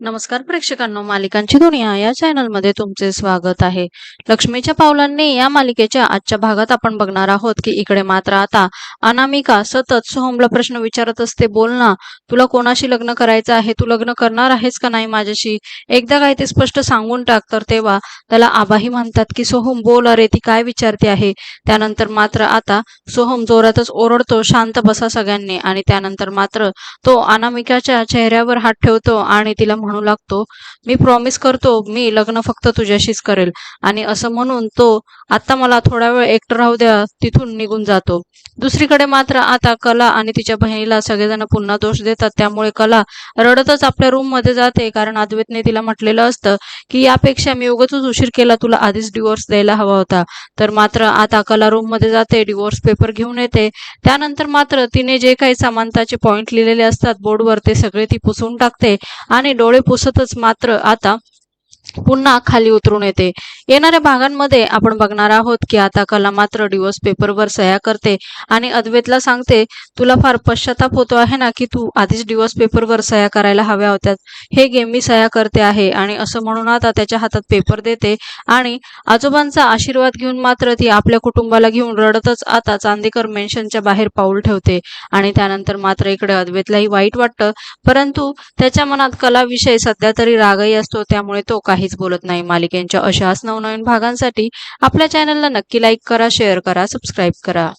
नमस्कार प्रेक्षकांनो मालिकांची दुनिया या चॅनलमध्ये तुमचे स्वागत आहे. लक्ष्मीच्या पावलांनी या मालिकेच्या आजच्या भागात आपण बघणार आहोत की इकडे मात्र आता अनामिका सतत सोहमला प्रश्न विचारत असते बोल ना तुला कोणाशी लग्न करायचं आहे? तू लग्न करणार आहेस का नाही माझ्याशी? एकदा काय ते स्पष्ट सांगून टाक तर तेव्हा त्याला आबाही म्हणतात की सोहम बोल अरे ती काय विचारते आहे? त्यानंतर मात्र आता सोहम जोरातच ओरडतो शांत बसा सगळ्यांनी. आणि त्यानंतर मात्र तो अनामिकाच्या चेहऱ्यावर हात ठेवतो आणि तिला म्हणू लागतो मी प्रॉमिस करतो मी लग्न फक्त तुझ्याशीच करेल. आणि असं म्हणून तो आता मला थोडा वेळ एकटं राहू द्या तिथून निघून जातो. दुसरीकडे मात्र आता कला आणि तिच्या बहिणीला सगळेजण पुन्हा दोष देतात त्यामुळे कला रडतच आपल्या रूममध्ये जाते. कारण अद्वैतने तिला म्हटलेलं असतं की यापेक्षा मी उगाच उशीर केला तुला आधीच डिवोर्स द्यायला हवा होता. तर मात्र आता कला रूममध्ये जाते डिवोर्स पेपर घेऊन येते. त्यानंतर मात्र तिने जे काही समानताचे पॉइंट लिहिलेले असतात बोर्डवर ते सगळे ती पुसून टाकते आणि डोळे पुसतच मात्र आता पुन्हा खाली उतरून येते. येणाऱ्या भागांमध्ये आपण बघणार आहोत की आता कला मात्र डिवोर्स पेपरवर सह्या करते आणि अद्वैतला सांगते तुला फार पश्चाताप होतो आहे ना की तू आधीच डिवोर्स पेपरवर सह्या करायला हव्या होत्या. हे गेम मी सह्या करते आहे आणि असं म्हणून आता त्याच्या हातात पेपर देते आणि आजोबांचा आशीर्वाद घेऊन मात्र ती आपल्या कुटुंबाला घेऊन रडतच आता चांदेकर मेन्शनच्या बाहेर पाऊल ठेवते आणि त्यानंतर मात्र इकडे अद्वैतलाही वाईट वाटतं. परंतु त्याच्या मनात कलाविषयी सध्या तरी रागही असतो त्यामुळे तो काही काहीच बोलत नाही. मालिकेंच्या अशाच नवनवीन भागांसाठी आपल्या चॅनलला नक्की लाईक करा शेअर करा सबस्क्राईब करा.